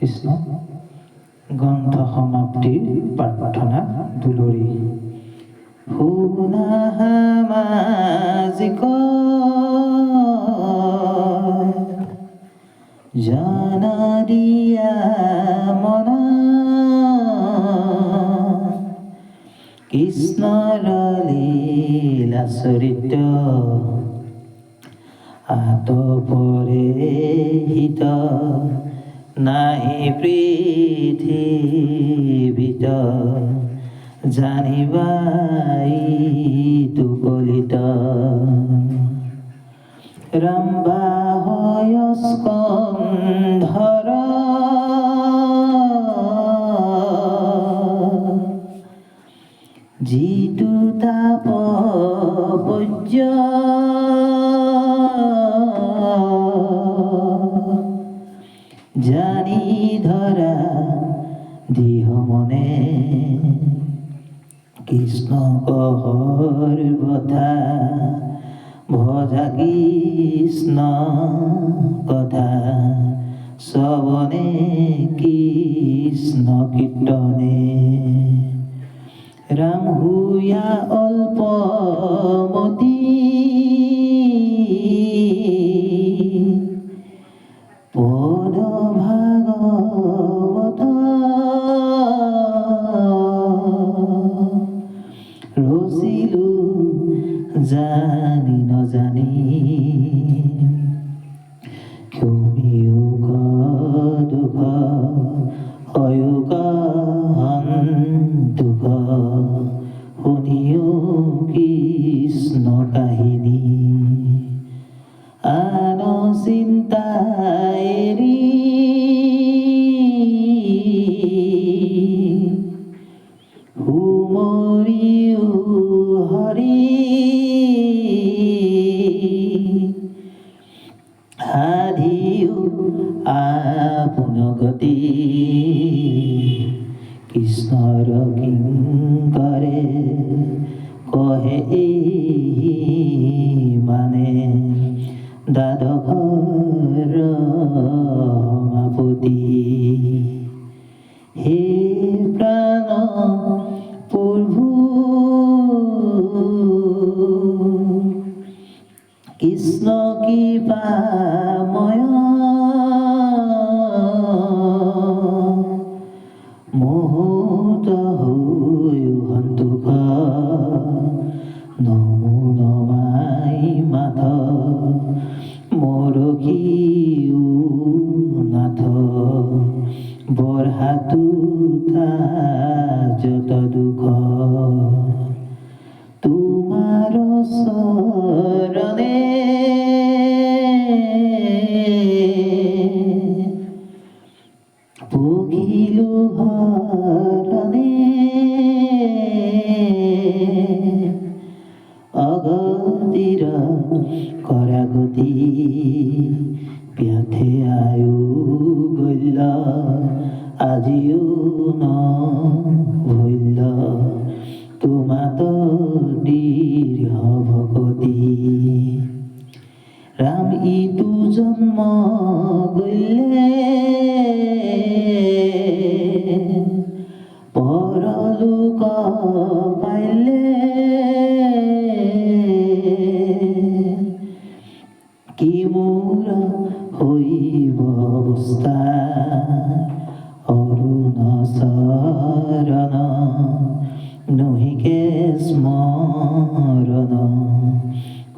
কৃষ্ণ গ্ৰন্থ সমাপ্তিৰ প্ৰাৰ্থনা দুলৰি শুনা সামাজিক জানা দিয়া মনা। কৃষ্ণৰ লীলা চৰিত্ৰ আতপৰে হিত। নাহি পৃথিৱীত জানিবাই তুকলিত ৰম্বা হয় স্কন্ধৰ যিটো তাপ বৈৰ্য দিহ মনে। কৃষ্ণ কহৰ বধা, ভজা কৃষ্ণ কথা শ্ৰৱণে কৃষ্ণ কীৰ্তনে ৰাম হুয়া অল্পমতি পদ দুখ শুনিও কৃষ্ণ কাহিনী আন চিন্তা সুমৰিও হৰি। সাধিও আপোন গতি। কৃপাময় মোহত হৈ নমো নমাই মাধ মৰঘিও নাথ বৰহাতো যত দুখ। তোমার শরণে পাইলে কি মোৰ হৈব অৱস্থা? অৰুণ চৰণ নহিকে স্মৰণ।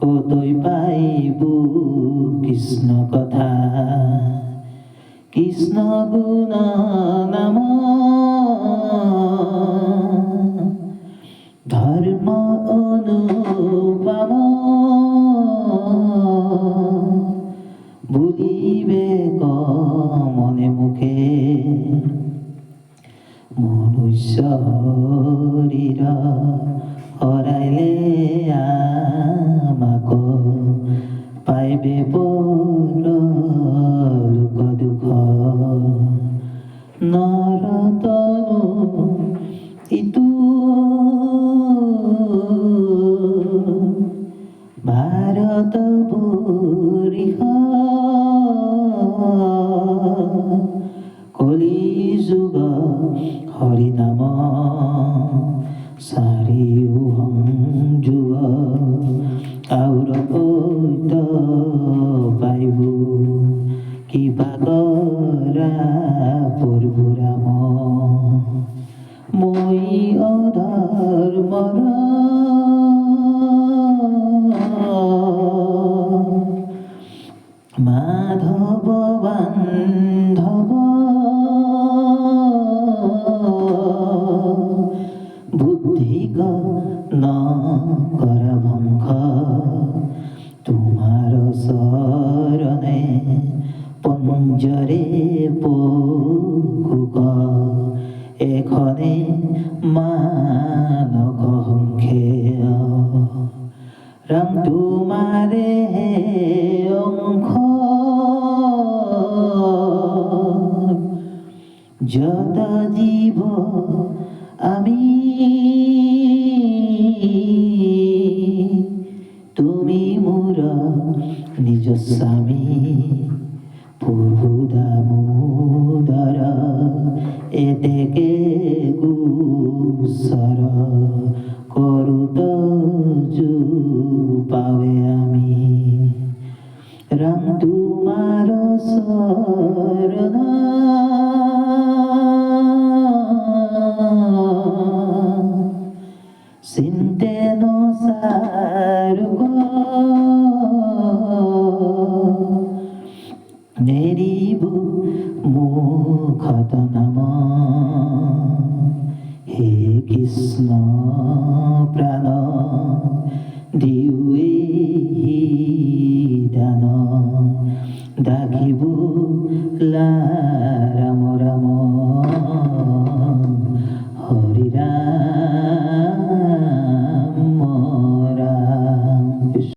কতৈ পাইব কৃষ্ণ কথা? কৃষ্ণ গুণ নাম বুলিবে ক মনে মুখে। মনুষ্য শরীর হরাইলে আমাক পাইবে পৰ طورها কলি যুগা হরি নাম সারি উহং যুগা আউরা মানক সংখেয় ৰাম তোমাৰে অংশ যত জীৱ আমি, তুমি মোৰ নিজ স্বামী। প্ৰভু দামোদৰ এতেকে গোচৰ কৰোত পাৱে আমি। রাম তোমার শরণ চিন্তে নসারুগ নেরিবু মুখত নাম কৃষ্ণ প্রাণ দিওয়ে দান দাগিব রাম